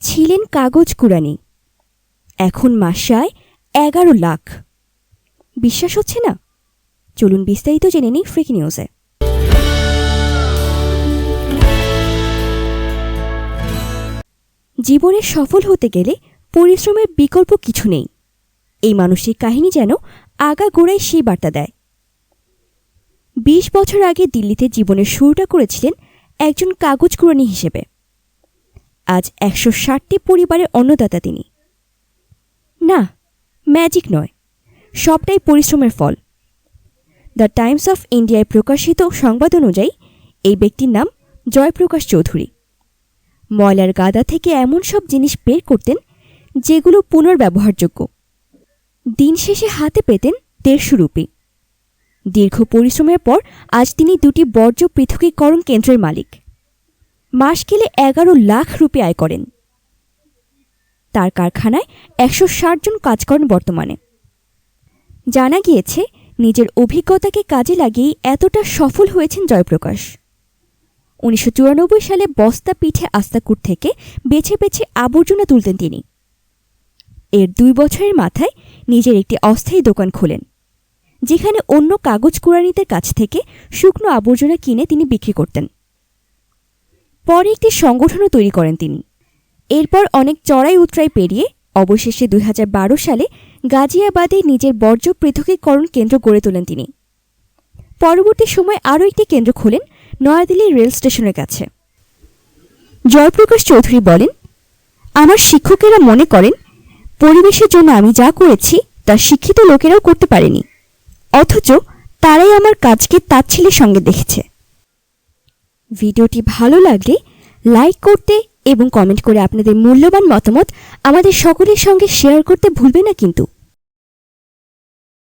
ছিলেন কাগজ কুড়ানি। এখন মাসে আয় এগারো লাখ। বিশ্বাস হচ্ছে না? চলুন বিস্তারিত জেনে নিই ফ্রিক নিউজে জীবনে সফল হতে গেলে পরিশ্রমের বিকল্প কিছু নেই। এই মানসিক কাহিনী যেন আগা গোড়ায় সেই বার্তা দেয়। বিশ বছর আগে দিল্লিতে জীবনের শুরুটা করেছিলেন একজন কাগজ কুড়ানি হিসেবে। আজ একশো ষাটটি পরিবারের অন্নদাতা তিনি। না ম্যাজিক নয়, সবটাই পরিশ্রমের ফল। দ্য টাইমস অফ ইন্ডিয়ায় প্রকাশিত সংবাদ অনুযায়ী, এই ব্যক্তির নাম জয়প্রকাশ চৌধুরী। ময়লার গাদা থেকে এমন সব জিনিস বের করতেন, যেগুলো পুনর্ব্যবহারযোগ্য। দিন শেষে হাতে পেতেন দেড়শো রুপি। দীর্ঘ পরিশ্রমের পর আজ তিনি দুটি বর্জ্য পৃথকীকরণ কেন্দ্রের মালিক। মাস গেলে এগারো লাখ রুপি আয় করেন। তার কারখানায় একশো ষাট জন কাজ করেন বর্তমানে। জানা গিয়েছে, নিজের অভিজ্ঞতাকে কাজে লাগিয়েই এতটা সফল হয়েছেন জয়প্রকাশ। উনিশশো চুরানব্বই সালে বস্তা পিঠে আস্তাকুট থেকে বেছে বেছে আবর্জনা তুলতেন তিনি। এর দুই বছরের মাথায় নিজের একটি অস্থায়ী দোকান খোলেন, যেখানে অন্য কাগজ কুড়ানিদের কাছ থেকে শুকনো আবর্জনা কিনে তিনি বিক্রি করতেন। পরে একটি সংগঠনও তৈরি করেন তিনি। এরপর অনেক চড়াই উতরাই পেরিয়ে অবশেষে দুই হাজার বারো সালে গাজিয়াবাদে নিজের বর্জ্য পৃথকীকরণ কেন্দ্র গড়ে তোলেন তিনি। পরবর্তী সময় আরও একটি কেন্দ্র খোলেন নয়াদিল্লির রেল স্টেশনের কাছে। জয়প্রকাশ চৌধুরী বলেন, আমার শিক্ষকেরা মনে করেন, পরিবেশের জন্য আমি যা করেছি তা শিক্ষিত লোকেরাও করতে পারেনি। অথচ তারাই আমার কাজকে তাচ্ছিলের সঙ্গে দেখেছে। ভিডিওটি ভালো লাগলে লাইক করতে এবং কমেন্ট করে আপনাদের মূল্যবান মতামত আমাদের সকলের সঙ্গে শেয়ার করতে ভুলবে না কিন্তু।